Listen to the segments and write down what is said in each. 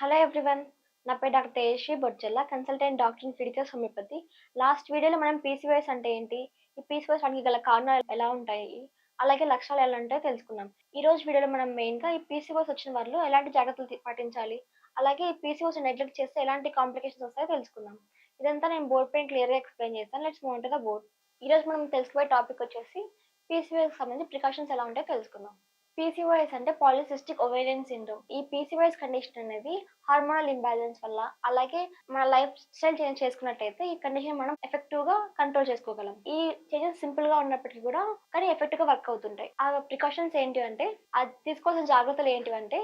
Hello everyone నా పేరు doctor Tejashree Bodjalla consultant doctor in ఫిడికల్స్ homeopathy last వీడియోలో మనం పీసీవైస్ అంటే ఏంటి? ఈ పీసీవైస్ వాటికి గల కారణాలు ఎలా ఉంటాయి? అలాగే లక్షణాలు ఎలా ఉంటాయో తెలుసుకున్నాం ఈ రోజు వీడియోలో మనం మెయిన్గా ఈ పీసీవైస్ వచ్చిన వాళ్ళు ఎలాంటి జాగ్రత్తలు పాటించాలి? అలాగే ఈ పీసీవైస్ నెగ్లెక్ట్ చేస్తే ఎలాంటి కాంప్లికేషన్స్ వస్తాయో తెలుసుకుందాం. ఇదంతా నేను బోర్డ్ పైన క్లియర్గా ఎక్స్ప్లెయిన్ చేస్తాను. Let's move to the board ఈ రోజు మనం తెలుసుకోబోయే టాపిక్ వచ్చేసి పీసీఓఎస్ సంబంధించి ప్రికాషన్స్ ఎలా ఉంటాయో తెలుసుకుందాం. పీసీఓఎస్ అంటే పాలిసిస్టిక్ ఓవేరియన్ సిండ్రోమ్ ఈ పీసీఓఎస్ కండిషన్ అనేది హార్మోనల్ ఇంబ్యాలెన్స్ వల్ల అలాగే మన లైఫ్ స్టైల్ చేంజ్ చేసుకున్నట్టయితే ఈ కండిషన్ మనం ఎఫెక్టివ్గా కంట్రోల్ చేసుకోగలం. ఈ చేంజెస్ సింపుల్గా ఉన్నప్పటికీ కూడా కానీ ఎఫెక్టివ్గా వర్క్ అవుతుంటాయి. ఆ ప్రికాషన్స్ ఏంటి అంటే అది తీసుకోవాల్సిన జాగ్రత్తలు ఏంటివంటే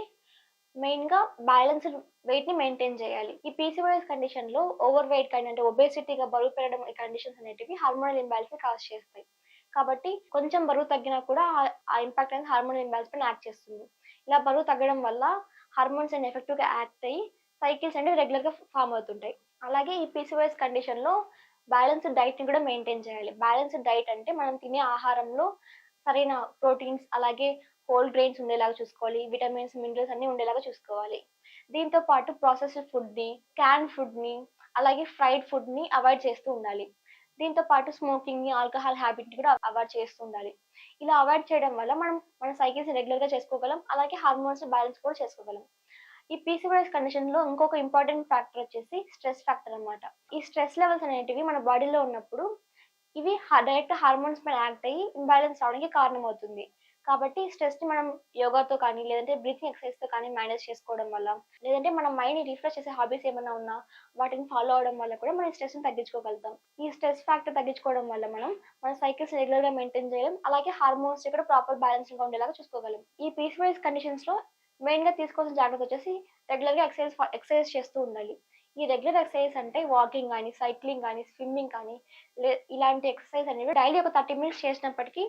మెయిన్గా బ్యాలెన్స్డ్ వెయిట్ని మెయింటైన్ చేయాలి. ఈ పీసీఓఎస్ కండిషన్లో ఓవర్ వెయిట్ కానీ అంటే ఒబేసిటీగా బరువు పెరగడం ఈ కండిషన్స్ అనేటివి హార్మోనల్ ఇంబ్యాలెన్స్ కాజ్ చేస్తాయి. కాబట్టి కొంచెం బరువు తగ్గినా కూడా ఆ- ఇంపాక్ట్ అనేది హార్మోన్ ఇంబ్యాలెన్స్ పైన యాక్ట్ చేస్తుంది. ఇలా బరువు తగ్గడం వల్ల హార్మోన్స్ అనేవి ఎఫెక్టివ్గా యాక్ట్ అయ్యి సైకిల్స్ అనేవి రెగ్యులర్గా ఫామ్ అవుతుంటాయి. అలాగే ఈ పీసీఓఎస్ కండిషన్లో బ్యాలెన్స్డ్ డైట్ని కూడా మెయింటైన్ చేయాలి. బ్యాలెన్స్డ్ డైట్ అంటే మనం తినే ఆహారంలో సరైన ప్రోటీన్స్ అలాగే హోల్ గ్రెయిన్స్ ఉండేలాగా చూసుకోవాలి. విటమిన్స్ మినరల్స్ అన్ని ఉండేలాగా చూసుకోవాలి. దీంతో పాటు ప్రాసెస్డ్ ఫుడ్ని క్యాన్ ఫుడ్ని అలాగే ఫ్రైడ్ ఫుడ్ని అవాయిడ్ చేస్తూ ఉండాలి. దీంతో పాటు స్మోకింగ్ని ఆల్కహాల్ హ్యాబిట్ కూడా అవాయిడ్ చేస్తూ ఉండాలి. ఇలా అవాయిడ్ చేయడం వల్ల మనం మన సైకిల్స్ రెగ్యులర్గా చేసుకోగలం. అలాగే హార్మోన్స్ బ్యాలెన్స్ కూడా చేసుకోగలం. ఈ పీసీఓఎస్ కండిషన్లో ఇంకొక ఇంపార్టెంట్ ఫ్యాక్టర్ వచ్చేసి స్ట్రెస్ ఫ్యాక్టర్ అన్నమాట. ఈ స్ట్రెస్ లెవెల్స్ అనేటివి మన బాడీలో ఉన్నప్పుడు ఇవి డైరెక్ట్ హార్మోన్స్ పైన యాక్ట్ అయ్యి ఇంబ్యాలెన్స్ అవడానికి కారణమవుతుంది. కాబట్టి స్ట్రెస్ని మనం యోగాతో కానీ లేదంటే బ్రీతింగ్ ఎక్సర్సైజ్తో కానీ మేనేజ్ చేసుకోవడం వల్ల లేదంటే మన మైండ్ని రిఫ్రెష్ చేసే హాబీస్ ఏమైనా ఉన్నా వాటిని ఫాలో అవడం వల్ల కూడా మనం స్ట్రెస్ని తగ్గించుకోగలుగుతాం. ఈ స్ట్రెస్ ఫ్యాక్టర్ తగ్గించుకోవడం వల్ల మనం మన సైకిల్స్ రెగ్యులర్గా మెయింటైన్ చేయడం అలాగే హార్మోన్స్ కూడా ప్రాపర్ బ్యాలెన్స్గా ఉండేలాగా చూసుకోగలం. ఈ పీస్ఫుల్ కండిషన్స్లో మెయిన్గా తీసుకోవాల్సిన జాగ్రత్త వచ్చేసి రెగ్యులర్గా ఎక్సర్సైజ్ ఎక్సర్సైజ్ చేస్తూ ఉండాలి. ఈ రెగ్యులర్ ఎక్సర్సైజ్ అంటే వాకింగ్ కానీ సైక్లింగ్ కానీ స్విమ్మింగ్ కానీ లే ఇలాంటి ఎక్సర్సైజ్ అనేవి డైలీ ఒక థర్టీ మినిట్స్ చేసినప్పటికీ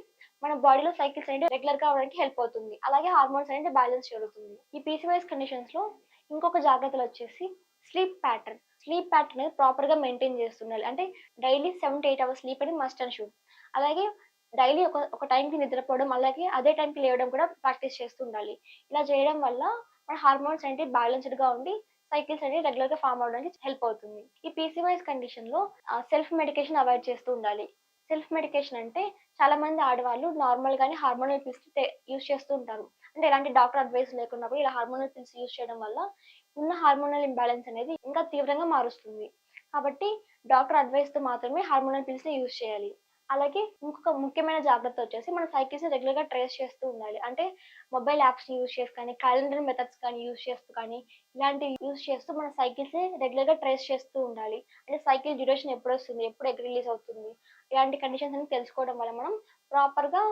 మన బాడీలో సైకిల్స్ అనేవి రెగ్యులర్గా అవడానికి హెల్ప్ అవుతుంది. అలాగే హార్మోన్స్ అనేది బ్యాలెన్స్ జరుగుతుంది ఈ పీసీవైస్ కండిషన్స్లో ఇంకొక జాగ్రత్తలు వచ్చేసి స్లీప్ ప్యాటర్న్. స్లీప్ ప్యాటర్న్ అనేది ప్రాపర్గా మెయింటైన్ చేస్తుండాలి. అంటే daily seven to eight hours sleep అనేది మస్ట్ అండ్ షూట్ అలాగే డైలీ ఒక ఒక టైంకి నిద్రపోవడం అలాగే అదే టైంకి లేవడం కూడా ప్రాక్టీస్ చేస్తూ ఉండాలి ఇలా చేయడం వల్ల మన హార్మోన్స్ అనేవి బ్యాలెన్స్డ్గా ఉండి సైకిల్స్ అనేవి రెగ్యులర్గా ఫామ్ అవడానికి హెల్ప్ అవుతుంది. ఈ పీసీవైస్ కండిషన్లో సెల్ఫ్ మెడికేషన్ అవాయిడ్ చేస్తూ ఉండాలి. సెల్ఫ్ మెడికేషన్ అంటే చాలా మంది ఆడవాళ్ళు నార్మల్ గానే హార్మోనల్ పిల్స్ యూస్ చేస్తూ ఉంటారు. అంటే ఎలాంటి డాక్టర్ అడ్వైస్ లేకుండా ఇలా హార్మోనల్ పిల్స్ యూస్ చేయడం వల్ల ఉన్న హార్మోనల్ ఇంబ్యాలెన్స్ అనేది ఇంకా తీవ్రంగా మారుస్తుంది. కాబట్టి డాక్టర్ అడ్వైస్తో మాత్రమే హార్మోనల్ పిల్స్ని చేయాలి. అలాగే ఇంకొక ముఖ్యమైన జాగ్రత్త వచ్చేసి మన సైకిల్స్ రెగ్యులర్గా ట్రేస్ చేస్తూ ఉండాలి. అంటే మొబైల్ యాప్స్ యూస్ చేసి కానీ క్యాలెండర్ మెథడ్స్ కానీ యూస్ చేస్తూ కానీ ఇలాంటివి యూస్ చేస్తూ మన సైకిల్స్ రెగ్యులర్గా ట్రేస్ చేస్తూ ఉండాలి. అంటే సైకిల్ డ్యూరేషన్ ఎప్పుడు వస్తుంది ఎప్పుడు ఎగ్ రిలీజ్ అవుతుంది ఇలాంటి కండిషన్స్ అని తెలుసుకోవడం వల్ల మనం ప్రాపర్గా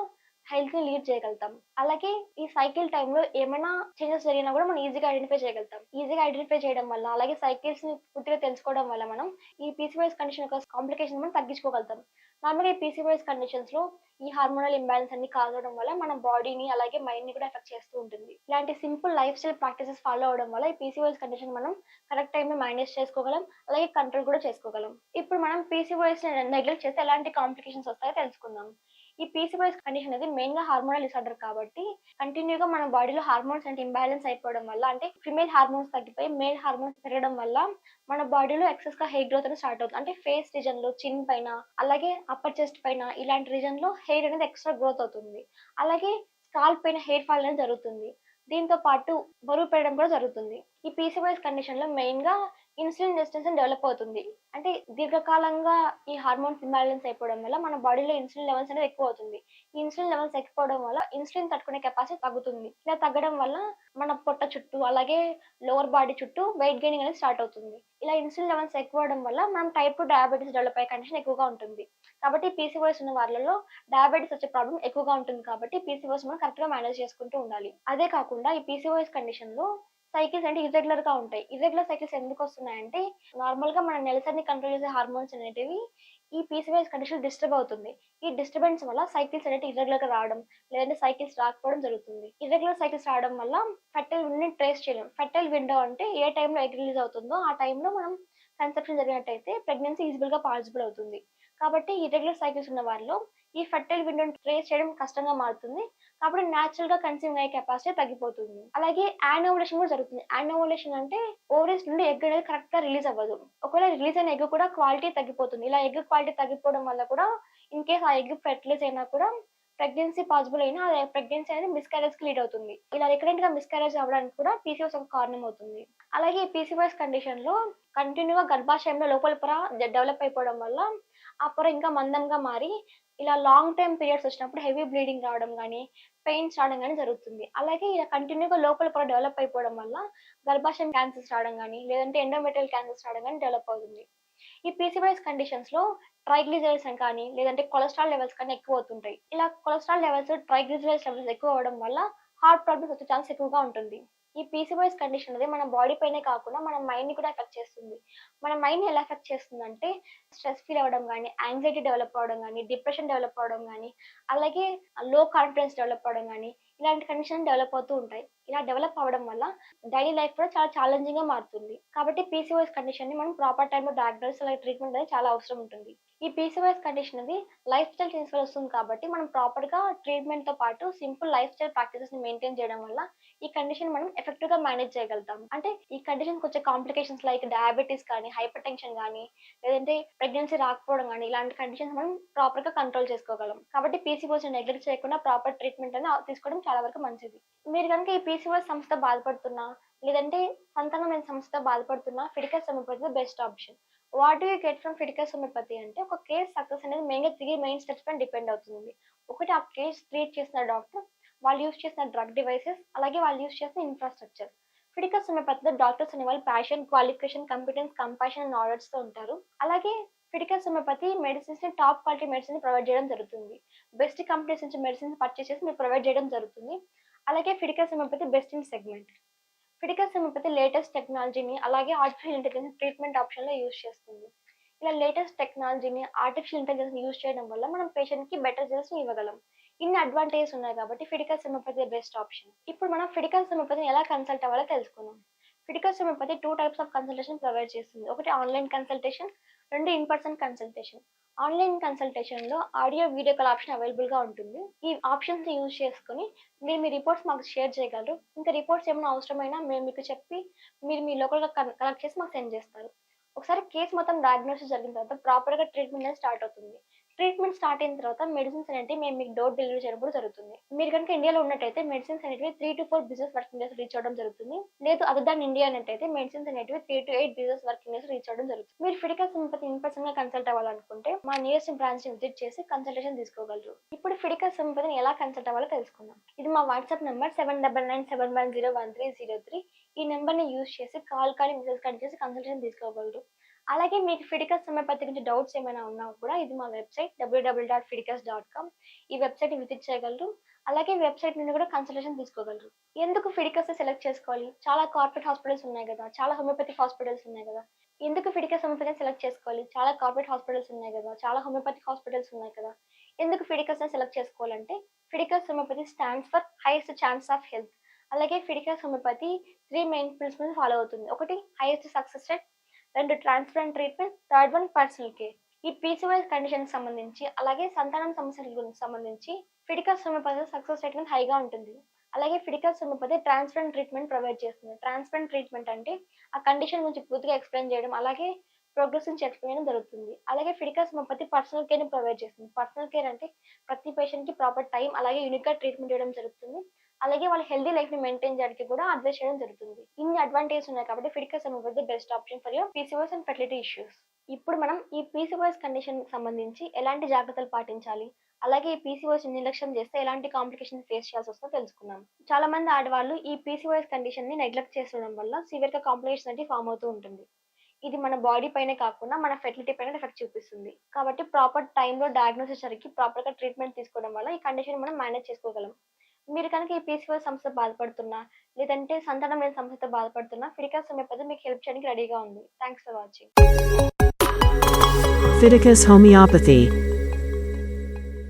హెల్త్ని లీడ్ చేయగలుగుతాం. అలాగే ఈ సైకిల్ టైంలో ఏమైనా చేంజెస్ జరిగినా కూడా మనం ఈజీగా ఐడెంటిఫై చేయగలుగుతాం. ఈజీగా ఐడెంటిఫై చేయడం వల్ల అలాగే సైకిల్స్ని పూర్తిగా తెలుసుకోవడం వల్ల మనం ఈ పీసీవైస్ కండిషన్ యొక్క కాంప్లికేషన్ మనం తగ్గించుకోగలుగుతాం. నార్మల్గా ఈ పీసీవైస్ కండిషన్స్లో ఈ హార్మోనల్ ఇంబ్యాలెన్స్ అన్ని కావడం వల్ల మన బాడీని అలాగే మైండ్ని కూడా ఎఫెక్ట్ చేస్తూ ఉంటుంది. ఇలాంటి simple life style practices follow అవడం వల్ల ఈ పీసీవైస్ కండిషన్ మనం కరెక్ట్ టైంలో మేనేజ్ చేసుకోగలం అలాగే కంట్రోల్ కూడా చేసుకోగలం. ఇప్పుడు మనం పీసీవైస్ నెగ్లెక్ట్ చేస్తే ఎలాంటి కాంప్లికేషన్స్ వస్తాయో తెలుసుకుందాం. ఈ పీసీవైస్ కండిషన్ అనేది మెయిన్గా హార్మోనల్ డిసార్డర్ కాబట్టి కంటిన్యూగా మన బాడీలో హార్మోన్స్ అంటే ఇంబ్యాలెన్స్ అయిపోవడం వల్ల అంటే ఫిమేల్ హార్మోన్స్ తగ్గిపోయి మేల్ హార్మోన్స్ పెరగడం వల్ల మన బాడీలో ఎక్సెస్గా హెయిర్ గ్రోత్ అనేది స్టార్ట్ అవుతుంది. అంటే ఫేస్ రీజన్లో చిన్ పైన అలాగే అప్పర్ చెస్ట్ పైన ఇలాంటి రీజన్లో హెయిర్ అనేది ఎక్స్ట్రా గ్రోత్ అవుతుంది. అలాగే స్కాల్ప్ పైన హెయిర్ ఫాల్ అనేది జరుగుతుంది. దీంతో పాటు బరువు పెరగడం కూడా జరుగుతుంది. ఈ పీసీవైస్ కండిషన్లో మెయిన్గా ఇన్సులిన్ రెసిస్టెన్స్ డెవలప్ అవుతుంది. అంటే దీర్ఘకాలంగా ఈ హార్మోన్స్ ఇంబ్యాలెన్స్ అయిపోవడం వల్ల మన బాడీలో ఇన్సులిన్ లెవెల్స్ అనేది ఎక్కువ అవుతుంది. ఈ ఇన్సులిన్ లెవెల్స్ ఎక్కువడం వల్ల ఇన్సులిన్ తట్టుకునే కెపాసిటీ తగ్గుతుంది. ఇలా తగ్గడం వల్ల మన పొట్ట చుట్టూ అలాగే లోవర్ బాడీ చుట్టూ వెయిట్ గెయినింగ్ అనేది స్టార్ట్ అవుతుంది. ఇలా ఇన్సులిన్ లెవెల్స్ ఎక్కువ అవడం వల్ల మనం టైప్ టూ డయాబెటీస్ డెవలప్ అయ్యే కండిషన్ ఎక్కువగా ఉంటుంది. కాబట్టి పీసీఓఎస్ ఉన్న వాళ్ళలో డయాబెటీస్ వచ్చే ప్రాబ్లం ఎక్కువగా ఉంటుంది కాబట్టి పీసీఓఎస్ మనం కరెక్ట్గా మేనేజ్ చేసుకుంటూ ఉండాలి. అదే కాకుండా ఈ పీసీఓఎస్ కండిషన్లో సైకిల్స్ అంటే ఇర్రెగ్యులర్గా ఉంటాయి. ఇర్రెగ్యులర్ సైకిల్స్ ఎందుకు వస్తున్నాయంటే నార్మల్గా మన నెలసరిని కంట్రోల్ చేసే హార్మోన్స్ అనేటివి ఈ పీసీవైస్ కండిషన్ డిస్టర్బ్ అవుతుంది. ఈ డిస్టర్బెన్స్ వల్ల సైకిల్స్ అనేవి ఇర్రెగ్యులర్గా రావడం లేదంటే సైకిల్స్ రాకపోవడం జరుగుతుంది. ఇర్రెగ్యులర్ సైకిల్స్ రావడం వల్ల ఫెర్టైల్ విండో ట్రేస్ చేయలేం. ఫెర్టైల్ విండో అంటే ఏ టైంలో ఎగ్ రిలీజ్ అవుతుందో ఆ టైంలో మనం కన్సెప్షన్ జరిగినట్టయితే ప్రెగ్నెన్సీ ఈజిబుల్ పాసిబుల్ అవుతుంది. కాబట్టి ఇర్రెగ్యులర్ సైకిల్స్ ఉన్న వారిలో ఈ ఫెర్టైల్ విండోని ట్రేస్ చేయడం కష్టంగా మారుతుంది. కాబట్టి న్యాచురల్గా కన్సీవ్ అయ్యే కెపాసిటీ తగ్గిపోతుంది. అలాగే యానోవలేషన్ కూడా జరుగుతుంది. యానోవలేషన్ అంటే ఓవరీస్ నుండి ఎగ్ అనేది కరెక్ట్గా రిలీజ్ అవ్వదు. ఒకవేళ రిలీజ్ అయిన ఎగ్ కూడా క్వాలిటీ తగ్గిపోతుంది. ఇలా ఎగ్ క్వాలిటీ తగ్గిపోవడం వల్ల కూడా ఇన్ కేస్ ఆ ఎగ్ ఫెర్టిలైజ్ అయినా కూడా ప్రెగ్నెన్సీ పాసిబుల్ అయినా ఆ ప్రెగ్నెన్సీ అనేది మిస్క్యారేజ్కి లీడ్ అవుతుంది. ఇలా రికరెంట్గా మిస్క్యారేజ్ అవ్వడానికి కూడా పీసీఓస్ ఒక కారణం అవుతుంది. అలాగే ఈ పీసీఓఎస్ కండిషన్లో కంటిన్యూగా గర్భాశయంలో లోపల పొర డెవలప్ అయిపోవడం వల్ల ఆ పొర ఇంకా మందంగా మారి ఇలా లాంగ్ టైం పీరియడ్స్ వచ్చినప్పుడు హెవీ బ్లీడింగ్ రావడం కానీ పెయిన్స్ రావడం కానీ జరుగుతుంది. అలాగే ఇలా కంటిన్యూగా లోపల పొర డెవలప్ అయిపోవడం వల్ల గర్భాశయం క్యాన్సర్స్ రావడం కానీ లేదంటే ఎండోమెటల్ క్యాన్సర్స్ రావడం కానీ డెవలప్ అవుతుంది. ఈ పీసీబీఎస్ కండిషన్స్లో ట్రైగ్లిజరైడ్స్ కానీ లేదంటే కొలెస్ట్రాల్ లెవెల్స్ కానీ ఎక్కువ అవుతుంటాయి. ఇలా కొలెస్ట్రాల్ లెవెల్స్ ట్రైగ్లిజరైడ్స్ లెవెల్స్ ఎక్కువ అవడం వల్ల హార్ట్ ప్రాబ్లమ్స్ వచ్చే ఛాన్స్ ఎక్కువగా ఉంటుంది. ఈ పీసీబీఎస్ కండిషన్ అనేది మన బాడీ పైనే కాకుండా మన మైండ్ని కూడా ఎఫెక్ట్ చేస్తుంది. మన మైండ్ని ఎలా ఎఫెక్ట్ చేస్తుందంటే స్ట్రెస్ ఫీల్ అవ్వడం కానీ యాంగ్జైటీ డెవలప్ అవ్వడం కానీ డిప్రెషన్ డెవలప్ అవ్వడం కానీ అలాగే లో కాన్ఫిడెన్స్ డెవలప్ అవ్వడం కానీ ఇలాంటి కండిషన్ డెవలప్ అవుతూ ఉంటాయి. ఇలా డెవలప్ అవ్వడం వల్ల డైలీ లైఫ్ కూడా చాలా ఛాలెంజింగ్గా మారుతుంది. కాబట్టి పీసీఓఎస్ కండిషన్ని మనం ప్రాపర్ టైంలో డయాగ్నోస్ అలాగే ట్రీట్మెంట్ అనేది చాలా అవసరం ఉంటుంది. ఈ పీసీఓఎస్ కండిషన్ అనేది లైఫ్ స్టైల్ చేంజ్ వస్తుంది కాబట్టి మనం ప్రాపర్గా ట్రీట్మెంట్తో పాటు సింపుల్ లైఫ్ స్టైల్ ప్రాక్టీసెస్ని మెయింటైన్ చేయడం వల్ల ఈ కండిషన్ మనం ఎఫెక్టివ్గా మేనేజ్ చేయగలుగుతాం. అంటే ఈ కండిషన్ వచ్చే కాంప్లికేషన్స్ లైక్ డయాబెటీస్ కానీ హైపర్ టెన్షన్ కానీ లేదంటే ప్రెగ్నెన్సీ రాకపోవడం కానీ ఇలాంటి కండిషన్స్ మనం ప్రాపర్గా కంట్రోల్ చేసుకోగలం. కాబట్టి పీసీఓస్ నెగ్లెక్ట్ చేయకుండా ప్రాపర్ ట్రీట్మెంట్ అనేది తీసుకోవడం చాలా వరకు మంచిది. మీరు కనుక ఈ పీసీఓఎస్ సంస్థ బాధపడుతున్నా లేదంటే సంతానమైన సంస్థ బాధపడుతున్నా Fiticus homeopathy best option what you get from Fiticus homeopathy అంటే ఒక కేస్ సక్సెస్ అనేది మెయిన్గా త్రీ మెయిన్ స్టెప్స్ పైన డిపెండ్ అవుతుంది ఒకటి ఆ కేస్ ట్రీట్ చేసిన డాక్టర్ వాళ్ళు యూస్ చేసిన డ్రగ్ డివైసెస్ అలాగే వాళ్ళు యూస్ చేసిన ఇన్ఫ్రాస్ట్రక్చర్ ఫిటికల్ హోమియోపతిలో డాక్టర్స్ అనే వాళ్ళు passion qualification competence compassion and ఉంటారు. అలాగే ఫిడికస్ హోమియోపతి మెడిసిన్స్ని టాప్ క్వాలిటీ మెడిసిన్ ప్రొవైడ్ చేయడం జరుగుతుంది. బెస్ట్ కంపెనీస్ నుంచి మెడిసిన్స్ పర్చేస్ చేసి మీరు ప్రొవైడ్ చేయడం జరుగుతుంది. అలాగే Fiticus homeopathy best in segment critical సెమోపతి latest టెక్నాలజీని అలాగే ఆర్టిఫిషియల్ ఇంటెలిజెన్స్ ట్రీట్మెంట్ ఆప్షన్లో యూస్ చేస్తుంది. ఇలా లేటెస్ట్ టెక్నాలజీని ఆర్టిఫిషియల్ ఇంటెలిజెన్స్ యూస్ చేయడం వల్ల మనం పేషెంట్కి బెటర్ రిజల్ట్స్ ఇవ్వగలం. ఇన్ని అడ్వాంటేజెస్ ఉన్నాయి కాబట్టి ఫిడికల్ సెమోపతి బెస్ట్ ఆప్షన్ ఇప్పుడు మనం ఫిడికల్ సెమోపతిని ఎలా కన్సల్ట్ అవ్వాలో తెలుసుకుందాం. Critical homeopathy two types of consultation provide చేస్తుంది. ఒకటి ఆన్లైన్ కన్సల్టేషన్ రెండు ఇన్ పర్సన్ కన్సల్టేషన్ ఆన్లైన్ కన్సల్టేషన్లో ఆడియో వీడియో కాల్ ఆప్షన్ అవైలబుల్గా ఉంటుంది. ఈ ఆప్షన్స్ని యూజ్ చేసుకుని మీరు మీ రిపోర్ట్స్ మాకు షేర్ చేయగలరు. ఇంకా రిపోర్ట్స్ ఏమైనా అవసరమైనా మేము మీకు చెప్పి మీరు మీ లోకల్గా కలెక్ట్ చేసి మాకు సెండ్ చేస్తారు. ఒకసారి కేసు మొత్తం డయాగ్నోసిస్ జరిగిన తర్వాత ప్రాపర్గా ట్రీట్మెంట్ అనేది స్టార్ట్ అవుతుంది. ట్రీట్మెంట్ స్టార్ట్ అయిన తర్వాత మెడిసిన్స్ అనేవి మేము మీకు డోర్ డెలివరీ చేయడం జరుగుతుంది. మీరు కనుక ఇండియాలో ఉన్నట్టయితే మెడిసిన్స్ అనేవి three to four business working days reach అవ్వడం జరుగుతుంది. లేదు అదర్ దాన్ ఇండియా అన్నట్టయితే మెడిసిన్స్ అనేవి three to eight business working days reach అవ్వడం జరుగుతుంది. మీరు ఫిడికల్ సింపతి ఇన్ పర్సన్గా కన్సల్ట్ అవ్వాలనుకుంటే మా నియరెస్ట్ బ్రాంచ్ని విజిట్ చేసి కన్సల్టేషన్ తీసుకోగలరు. ఇప్పుడు ఫిడికల్ సింపతిని ఎలా కన్సల్ట్ అవ్వాలో తెలుసుకుందాం. ఇది మా WhatsApp number seven double nine seven one zero one three zero three ఈ నెంబర్ని యూజ్ చేసి కాల్ కానీ మెసేజ్ కానీ చేసి కన్సల్టేషన్ తీసుకోగలరు. అలాగే మీకు ఫిడికస్ హోమియోపతి గురించి డౌట్స్ ఏమైనా ఉన్నా కూడా ఇది మా website WWW dot Fiticus dot com ఈ వెబ్సైట్ విజిట్ చేయగలరు. అలాగే వెబ్సైట్ నుండి కూడా కన్సల్టేషన్ తీసుకోగలరు. ఎందుకు ఫిడికస్ సెలెక్ట్ చేసుకోవాలి? చాలా కార్పొరేట్ హాస్పిటల్స్ ఉన్నాయి కదా. చాలా హోమియోపతి హాస్పిటల్స్ ఉన్నాయి కదా. ఎందుకు ఫిడికస్ హోమియోపతి సెలెక్ట్ చేసుకోవాలి? చాలా కార్పొరేట్ హాస్పిటల్స్ ఉన్నాయి కదా. చాలా హోమియోపతి హాస్పిటల్స్ ఉన్నాయి కదా. ఎందుకు ఫిడికస్ సెలెక్ట్ చేసుకోవాలంటే Fiticus homeopathy stands for highest chance of health అలాగే Fiticus homeopathy three main principles follow అవుతుంది. ఒకటి హైయెస్ట్ సక్సెస్ రేట్ రెండు transparent treatment third one personal care ఈ పీసీవైస్ కండిషన్ సంబంధించి అలాగే సంతానం సమస్యల గురించి సంబంధించి ఫిడికల్ హోమియోపతి సక్సెస్ రేట్ అనేది హైగా ఉంటుంది. అలాగే Fiticus homeopathy transparent treatment provide చేస్తుంది. ట్రాన్స్పరెంట్ ట్రీట్మెంట్ అంటే ఆ కండిషన్ గురించి పూర్తిగా ఎక్స్ప్లెయిన్ చేయడం అలాగే ప్రోగ్రెస్ నుంచి ఎక్స్ప్లెయిన్ చేయడం జరుగుతుంది. అలాగే ఫిడికల్ సోమోపతి పర్సనల్ కేర్ని ప్రొవైడ్ చేస్తుంది. పర్సనల్ కేర్ అంటే ప్రతి పేషెంట్కి ప్రాపర్ టైం అలాగే యూనిక్గా ట్రీట్మెంట్ చేయడం జరుగుతుంది. అలాగే వాళ్ళ హెల్దీ లైఫ్ని మెయింటైన్ చేయడానికి కూడా అడ్వైస్ చేయడం జరుగుతుంది. ఇన్ని అడ్వాంటేజ్ ఉన్నాయి కాబట్టి Fiticus homeopathy best option for your PCOS and fertility issues ఇప్పుడు మనం ఈ పీసీఓఎస్ కండిషన్ సంబంధించి ఎలాంటి జాగ్రత్తలు పాటించాలి? అలాగే ఈ పీసీఓఎస్ నిర్లక్ష్యం చేస్తే ఎలాంటి కాంప్లికేషన్ ఫేస్ చేయాల్సి వస్తుందో తెలుసుకున్నాం చాలా మంది ఆడవాళ్ళు ఈ పీసీఓఎస్ కండిషన్ని నెగ్లెక్ట్ చేసడం వల్ల సివియర్గా కాంప్లికేషన్ అనేది ఫామ్ అవుతూ ఉంటుంది. ఇది మన బాడీ పైనే కాకుండా మన ఫెర్టిలిటీ పైన ఎఫెక్ట్ చూపిస్తుంది. కాబట్టి ప్రాపర్ టైంలో డయాగ్నోసిస్ జరిగి ప్రాపర్గా ట్రీట్మెంట్ తీసుకోవడం వల్ల ఈ కండిషన్ మనం మేనేజ్ చేసుకోగలం. మీరు కనుక ఈ పీసీఓ సమస్య బాధపడుతున్నా లేదంటే సంతానం లేని సమస్యతో బాధపడుతున్నా ఫిడికాస్ హోమియోపతి మీకు హెల్ప్ చేయడానికి రెడీగా ఉంది. Thanks for watching Fiticus Homeopathy.